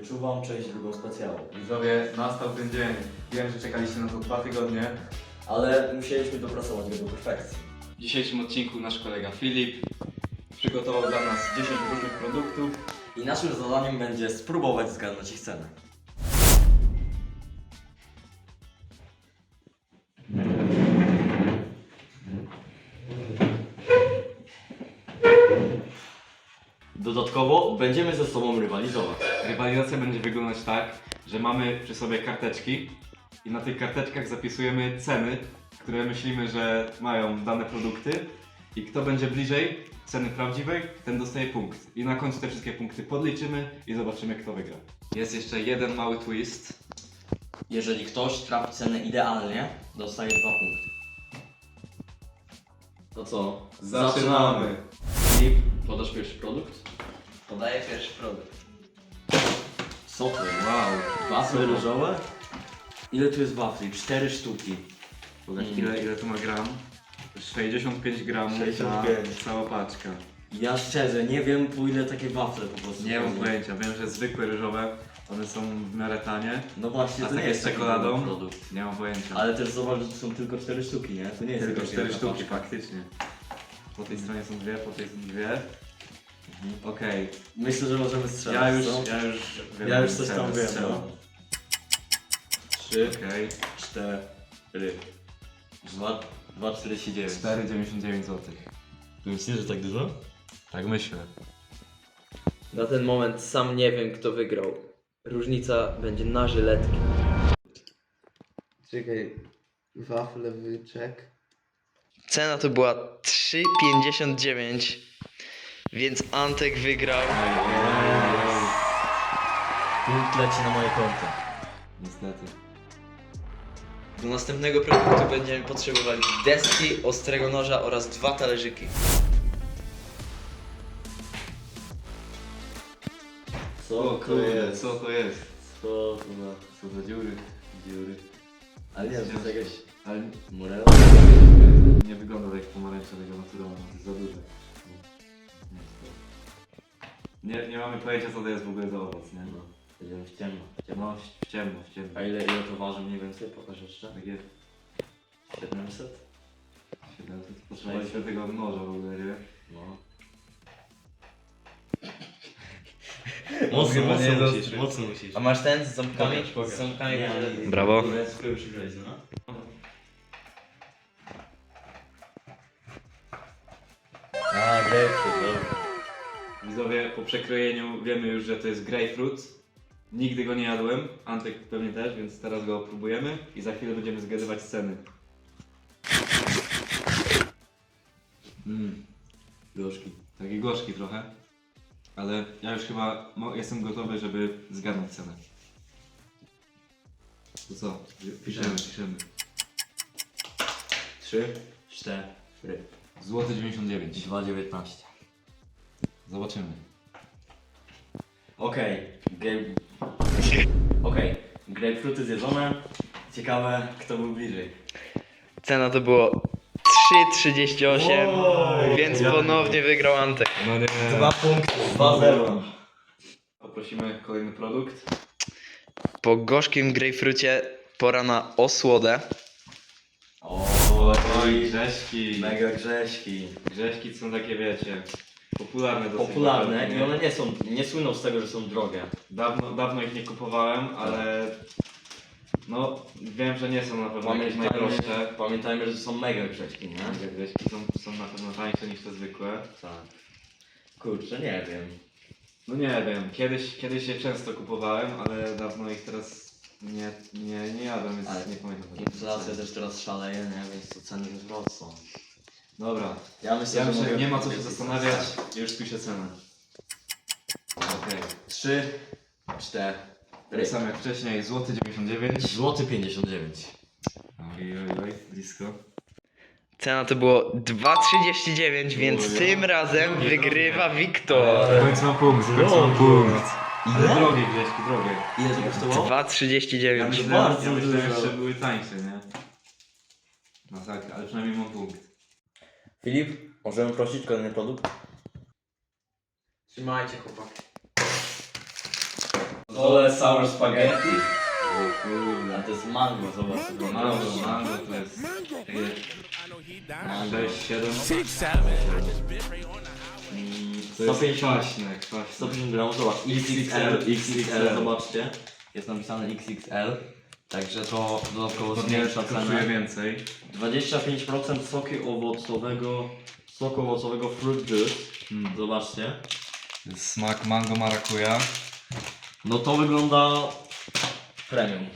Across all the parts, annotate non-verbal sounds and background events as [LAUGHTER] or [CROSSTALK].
Wyczuwam część drugą specjalną. Widzowie, nastał ten dzień. Wiem, że czekaliście na to dwa tygodnie. Ale musieliśmy dopracować go do perfekcji. W dzisiejszym odcinku nasz kolega Filip przygotował dla nas 10 różnych produktów. I naszym zadaniem będzie spróbować zgadnąć ich cenę. Dodatkowo będziemy ze sobą rywalizować. Rywalizacja będzie wyglądać tak, że mamy przy sobie karteczki i na tych karteczkach zapisujemy ceny, które myślimy, że mają dane produkty i kto będzie bliżej ceny prawdziwej, ten dostaje punkt. I na końcu te wszystkie punkty podliczymy i zobaczymy kto wygra. Jest jeszcze jeden mały twist. Jeżeli ktoś trafi cenę idealnie, dostaje dwa punkty. To co? Filip, podasz pierwszy produkt? Podaję pierwszy produkt. To jest? Wow. Wafle różowe? Ile tu jest wafli? Cztery sztuki. Pokaż Mm. ile, ile tu ma gram. 65 gramów 65. ta cała paczka. Ja szczerze nie wiem po ile takie wafle po prostu. Nie mam pojęcia, wiem, że zwykłe ryżowe, one są w miarę tanie. No właśnie, A to nie takie jest z taki czekoladą? produkt. Nie mam pojęcia. Ale też zobacz, że to są tylko cztery sztuki, nie? To nie jest Tylko jakaś 4 wielka sztuki, paczka. faktycznie. Po tej stronie są dwie, po tej są dwie. Okej, Myślę, że możemy strzelać. ja już, co? ja już wiem, ja już coś tam wiem. No. Trzy, Okej, cztery, dwa, dwa, czterdzieści dziewięć. 4,99 zł. Myślisz, że tak dużo? Tak myślę. Na ten moment sam nie wiem kto wygrał. Różnica będzie na żyletki. Czekaj, wafle wyczek. Cena to była 3,59, więc Antek wygrał. Punkt leci na moje konto. Niestety. Do następnego produktu będziemy potrzebowali deski, ostrego noża oraz dwa talerzyki. Co to jest? co to jest? Co to za Co za dziury? dziury? Ale nie, to jest jakaś Ale morela? nie wygląda Nie, nie mamy pojęcia co to jest w ogóle za owoc, nie? No, będziemy w ciemno. w ciemno. No, w ciemno, w ciemno. A ile, ile to waży mniej więcej? Pokaż jeszcze. Takie 700? 700. Potrzebowaliśmy tego noża w ogóle, nie? No. [LAUGHS] Mocno, Chyba mocno musisz, mocno musisz. A masz ten z ząbkami? Pokaż, pokaż. Z ząbkami Nie, może- ale- Brawo. No. Widzowie, po przekrojeniu wiemy już, że to jest grapefruit. Nigdy go nie jadłem, Antek pewnie też, więc teraz go próbujemy i za chwilę będziemy zgadywać ceny. Mmm, gorzki. Taki gorzki trochę, ale ja już chyba jestem gotowy, żeby zgadnąć cenę. To co? Piszemy, piszemy. Trzy, cztery, Złoty 99. dwa dziewiętnaście. Zobaczymy. Okej, grape... Okej, grapefruity zjedzone. Ciekawe, kto był bliżej. Cena to było 3,38, Wow. więc Ja- ponownie wygrał Antek. No nie. Dwa punkty, dwa zero. Poprosimy kolejny produkt. Po gorzkim grejpfrucie pora na osłodę. O, Oj, grześki. Mega grześki. Grześki są takie, wiecie, popularne dosyć. Popularne i one nie są, nie słyną z tego, że są drogie. Dawno, dawno ich nie kupowałem, ale no wiem, że nie są na pewno jakieś najprostsze. pamiętajmy, że są mega grześki, nie? Te Grześki są, są na pewno tańsze niż te zwykłe. Tak. Kurczę, nie wiem. No nie wiem, kiedyś, kiedyś je często kupowałem, ale dawno ich teraz nie, nie, nie jadłem, więc Ale nie pamiętam. Inflacja też teraz szaleje, nie? Więc to ceny wzrosną. Dobra, Ja myślę, ja że myślę, że mogę- nie ma co się zastanawiać, już piszę cenę. Okej, Trzy, cztery. tak samo jak wcześniej, złoty 99. Złoty 59. Oj, oj, oj, blisko. Cena to było 2,39, więc Oj, tym razem wygrywa Wiktor. W końcu mam punkt, w końcu mam punkt. Ale Ile? drogie grześki, drogie. Ile to kosztowało? Ja 2,39. myślałem, bardzo ja myślałem dużo. że były tańsze, nie? No tak, ale przynajmniej mam punkt. Filip, możemy prosić kolejny produkt? Trzymajcie chłopaki. dole sour spaghetti. O kurde. A to jest mango, zobacz. Mango, mango. mango to jest Mango. 6, 7. Mm, To jest 150 kwaśne, kwaśne. 150 gramów, zobacz, XXL, XXL, zobaczcie, jest napisane XXL, także to dodatkowo nie kosztuje cenę. więcej. 25% soku owocowego, soku owocowego fruit juice, Mm. zobaczcie. Smak mango marakuja. No to wygląda premium,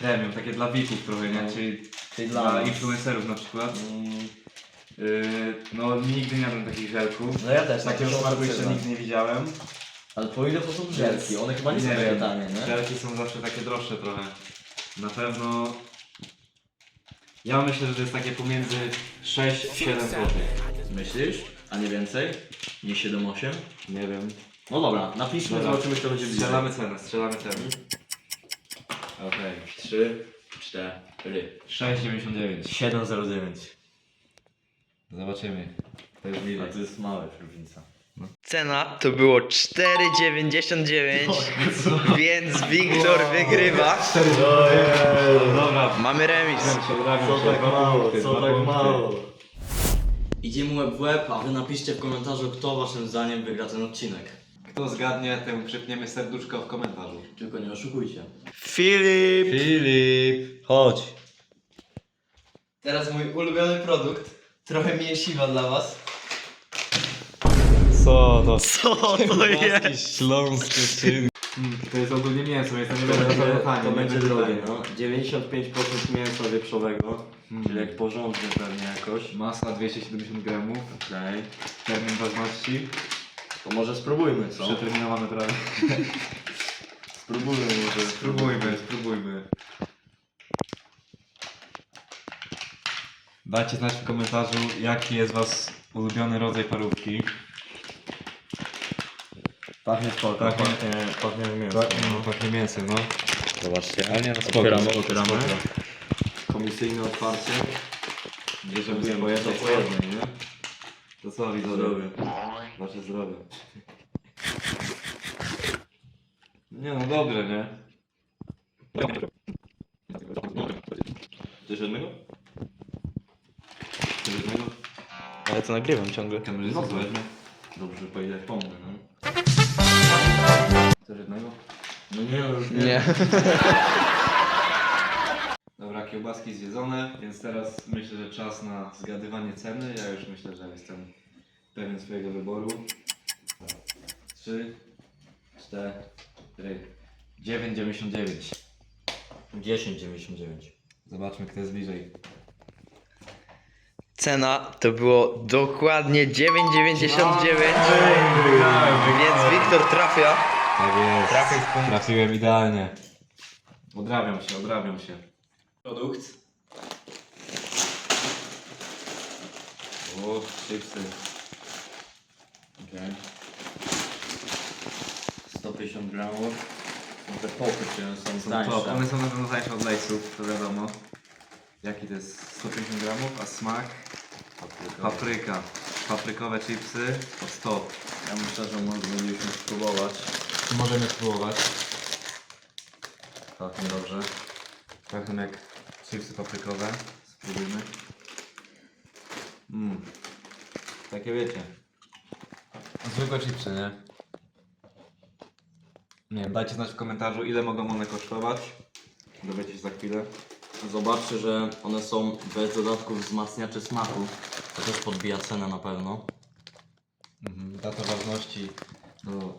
Premium, takie dla wików trochę, nie? No. Czyli czyli dla, dla nas. influencerów na przykład. Mm, Yy, no nigdy nie jadłem takich żelków. No ja też, Takiego takie smaku jeszcze nigdy nie widziałem. Ale po ile to są żelki? One chyba nie są takie wiem. tanie, nie? Żelki są zawsze takie droższe trochę. Na pewno... Ja myślę, że to jest takie pomiędzy 6-7 zł. Myślisz? A nie więcej? Nie 7-8? Nie wiem. No dobra, napiszmy, Dobra. zobaczymy kto będzie bliżej. Strzelamy cenę, strzelamy cenę. Okej, 3, 4, 6,99. 7,09. Zobaczymy. To jest A bliżej. to jest mała różnica. Cena to było 4,99, więc Wiktor wygrywa. Dobra, Mamy remis. Co tak mało, co tak mało. Idziemy łeb w łeb, a wy napiszcie w komentarzu, kto waszym zdaniem wygra ten odcinek. Kto zgadnie, temu przypniemy serduszko w komentarzu. Tylko nie oszukujcie. Filip! Filip! Chodź. Teraz mój ulubiony produkt. Trochę mięsiwa dla was. Co to? Co to jest? Śląskie czyn. To jest ogólnie mięso, więc to nie tanie. To nie będzie drogie, tanie. no. 95% mięsa wieprzowego, Mm. czyli jak porządnie pewnie jakoś. Masa 270 gramów. Okej. Termin ważności. To może spróbujmy, co? Przeterminowane prawie. [LAUGHS] Spróbujmy może. Spróbujmy, spróbujmy. Dajcie znać w komentarzu, jaki jest was ulubiony rodzaj parówki. Pachnie spoko, Pachnie- pachnie, pachnie jak mięso. No, pachnie mięsem, no. Zobaczcie. Ale nie, no spoko, Otwieramy, spoko, otwieramy. spoko. Komisyjne otwarcie. Bierzemy sobie po to jednej, po jednej, nie? To co, widzowie? Wasze zdrowie. Nie no, dobrze, nie? Coś jednego? Coś jednego? Ale to nagrywam ciągle. Kamerzysta No. Dobrze, po ile pomnę, no. Coś jednego? No nie, no już Nie. [LAUGHS] Dobra, kiełbaski zjedzone, więc teraz myślę, że czas na zgadywanie ceny. Ja już myślę, że jestem pewien swojego wyboru. Trzy, cztery, 9,99. 10,99. Zobaczmy, kto jest bliżej. Cena to było dokładnie 9,99, więc Wiktor trafia. Tak jest. Trafił w punkt. Trafiłem idealnie. Odrabiam się, odrabiam się. Produkt. O, chipsy. Okej. 150 gramów. No te popy czy są Są top. tańsze. One są na pewno tańsze od lejsów, to wiadomo. Jaki to jest? 150 gramów, a smak? Papryka. Paprykowe chipsy od stop. Ja myślę, że może moglibyśmy spróbować. Możemy spróbować. Tak, niedobrze. Pachną jak chipsy paprykowe. Spróbujmy. Mmm. Takie wiecie. Zwykłe chipsy, nie? Nie wiem, dajcie znać w komentarzu ile mogą one kosztować. Dowiecie się za chwilę. Zobaczcie, że one są bez dodatków wzmacniaczy smaku. To też podbija cenę na pewno. Mhm. Data ważności. No,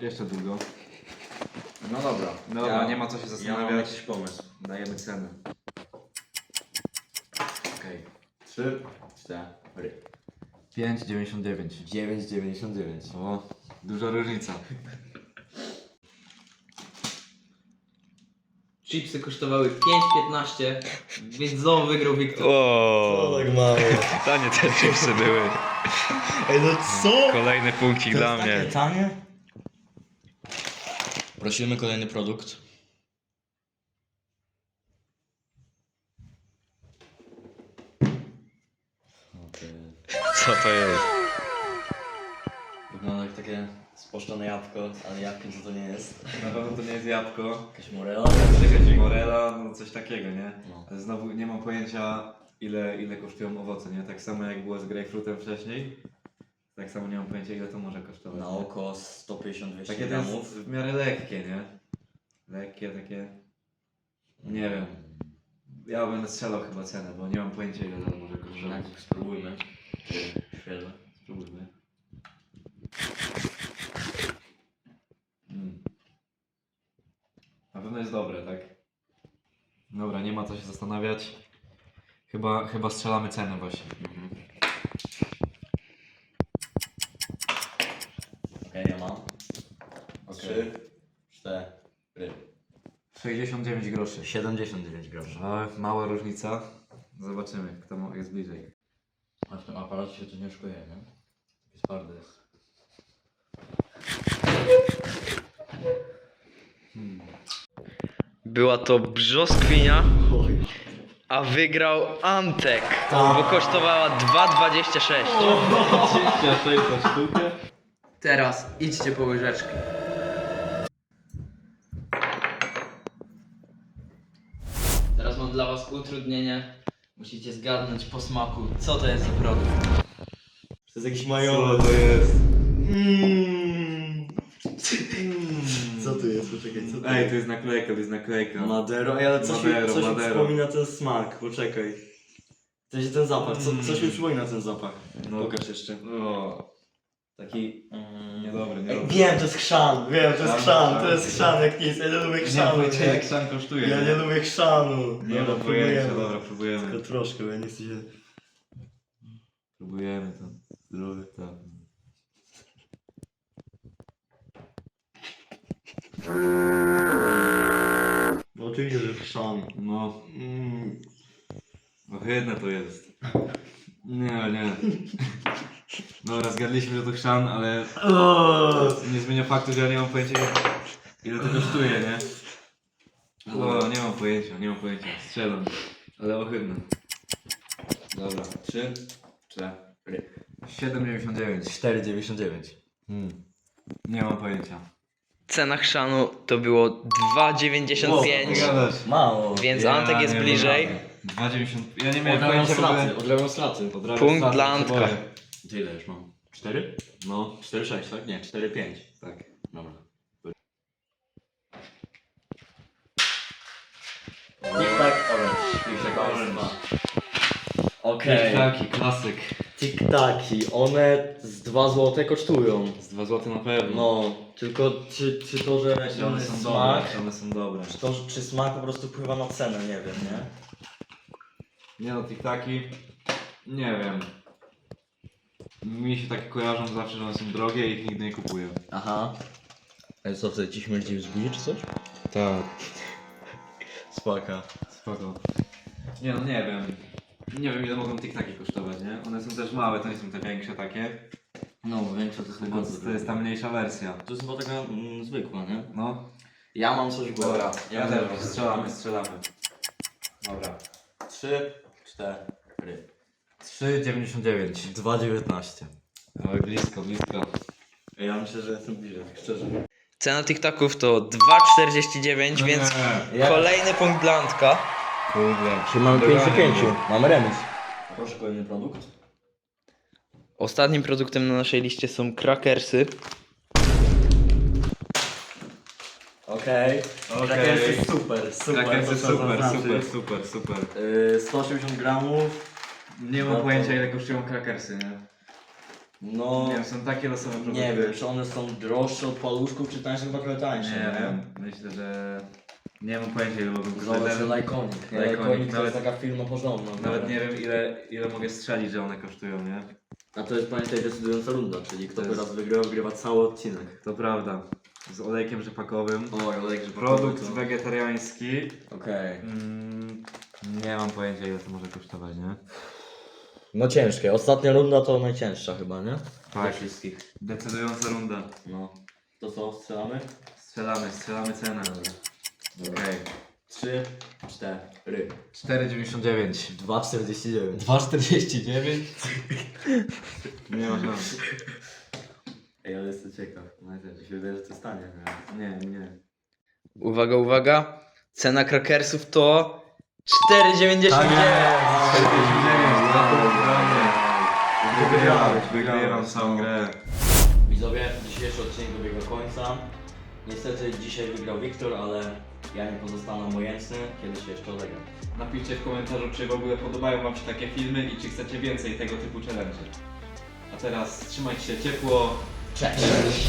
jeszcze długo. No dobra. Dobra, nie ma co się Ja mam zastanawiać. jakiś pomysł. Dajemy cenę. Okej. 3, 4, 5,99. 9,99. O, duża różnica. Chipsy kosztowały 5,15, więc znowu wygrał Wiktor. Co tak mało? Tanie te chipsy były. Ej, no co? Kolejny punkcik jest takie tanie? Prosimy kolejny produkt. Co to jest? Wygląda jak takie spłaszczone jabłko, ale jabłkiem to to nie jest. Na pewno to nie jest jabłko. Jakaś morela. Jakaś morela, no coś takiego, nie? No. Ale znowu nie mam pojęcia ile, ile kosztują owoce, nie? Tak samo jak było z grapefruitem wcześniej. Tak samo nie mam pojęcia ile to może kosztować. Na oko 150-200 Takie to gramów. jest w miarę lekkie, nie? Lekkie, takie... Nie wiem. Ja będę strzelał chyba cenę, bo nie mam pojęcia ile to może kosztować. Tak, spróbujmy. Świeże. Spróbujmy. Na pewno jest dobre, tak? Dobra, nie ma co się zastanawiać. Chyba, chyba strzelamy cenę właśnie. Mhm. Okej, ja mam. Trzy, cztery. 69 groszy. 79 groszy. Ale mała różnica. Zobaczymy, kto jest bliżej. A w tym aparacie się to nie szkuje, nie? Taki twardy jest. Była to brzoskwinia, a wygrał Antek, bo kosztowała 2,26. 26 za sztukę. Teraz idźcie po łyżeczkę. Teraz mam dla was utrudnienie. Musicie zgadnąć po smaku, co to jest za produkt. To jest jakiś majonez. to jest? Mm. Co tu jest? Poczekaj, co tu Ej, to jest naklejka, to jest naklejka. Madero, Ej, ale coś, Madero, mi, coś mi Madero. przypomina ten smak, poczekaj. W sensie ten zapach, co, coś mi przypomina ten zapach. No. Pokaż jeszcze. O, Taki... Mm, niedobry, Ej, niedobry. wiem, to jest chrzan, wiem, to jest Chrzan, chrzan, chrzan. to jest chrzan jak nic, ja nie lubię Nie chrzanu. pojęcia nie? jak szan kosztuje. Ja nie lubię chrzanu. Nie Dobra, mam pojęcia, próbujemy. dobra, próbujemy. Tylko troszkę, bo ja nie chcę się... Próbujemy to. Zdrowy, tak. No oczywiście, że chrzan. No, Mm. ohydne to jest. Nie, nie. Dobra, zgadliśmy, że to chrzan, ale nie zmienia faktu, że ja nie mam pojęcia ile to kosztuje, nie? O, nie mam pojęcia, nie mam pojęcia. Strzelam. Ale ohydne. Dobra, trzy, cztery. 7,99. 4,99. Mm. Nie mam pojęcia. Cena chrzanu to było 2,95. Gadasz. Mało. Więc Ja Antek jest nie bliżej. mam. 2,90. Ja nie miałem Odrabiam pojęcia w ogóle. straty, straty. Punkt straty, dla się Antka. boję. Ile już mam? 4? No, 4,6, tak? Nie, 4,5. tak. Dobra. Tic-tac orange. Tic-tac orange. ma. Okej. Taki klasyk. Tic-taki, one z 2 zł kosztują. Z 2 zł na pewno. No, tylko czy, czy to, że Czy one są smak, dobre? Czy one są dobre? czy, to, czy smak po prostu wpływa na cenę, nie wiem, nie? Nie no, tiktaki. Nie wiem. Mi się takie kojarzą zawsze, że one są drogie i ich nigdy nie kupuję. Aha. Ale co, wtedy ci śmierdzi w zbójnie czy coś? Tak. Spaka. Spoko. Nie no, nie wiem. Nie wiem ile mogą tiktaki kosztować, nie? One są też małe, to nie są te większe takie. No, większa to są Więc to jest ta mniejsza wersja. To jest chyba taka mm, zwykła, nie? No. Ja mam coś w głowie. Dobra, ja też. mam. Strzelamy, strzelamy. Dobra. 3, 4. 3,99. 2,19. Oj, blisko, blisko. Ja myślę, że jestem bliżej, tak szczerze. Cena TikToków to 2,49, No więc nie. Kolejny punkt dla Antka. Kurde. Czyli mamy 5 Doganie 5. mnie. Mamy remis. Proszę kolejny produkt. Ostatnim produktem na naszej liście są krakersy. Okej. Okej. Krakers jest super, super. Tak, to trzeba super, zaznaczyć. super, super, super. Yy, 180 gramów. Nie mam No to- pojęcia ile kosztują krakersy, nie? No, Nie wiem, są takie losowe produkty. nie wiem, czy one są droższe od paluszków, czy tańsze, chyba trochę tańsze. Nie wiem, myślę, że... Nie mam pojęcia ile kosztować. Zobacz, Nawet. Lyconic, Lyconic to nawet- jest taka firma porządna. nawet nie wiem ile, ile mogę strzelić, że one kosztują, nie? A to jest pamiętaj decydująca runda, czyli kto To jest- teraz wygra, wygrywa cały odcinek. To prawda. Z olejkiem rzepakowym. O, Jolek, że Produkt to- wegetariański. Okej. Mm, nie mam pojęcia ile to może kosztować, nie? No ciężkie. Ostatnia runda to najcięższa chyba, nie? Tak. Ze wszystkich. Decydująca runda. No. To co, strzelamy? Strzelamy, strzelamy cenę. Okej. 3, 4. 4,99. 2,49. 2,49? Nie ma szans. Ej, ale jestem ciekaw. No mi się wydaje, że to stanie. Nie, nie. Uwaga, uwaga. Cena krakersów to 4,99. Tak Wygrałeś, Wygrałem. wygrywam całą grę. Widzowie, dzisiejszy odcinek dobiega końca. Niestety dzisiaj wygrał Wiktor, ale ja nie pozostanę obojętny, kiedy się jeszcze odegram. Napiszcie w komentarzu, czy w ogóle podobają Wam się takie filmy i czy chcecie więcej tego typu challenge. A teraz trzymajcie się ciepło. Cześć!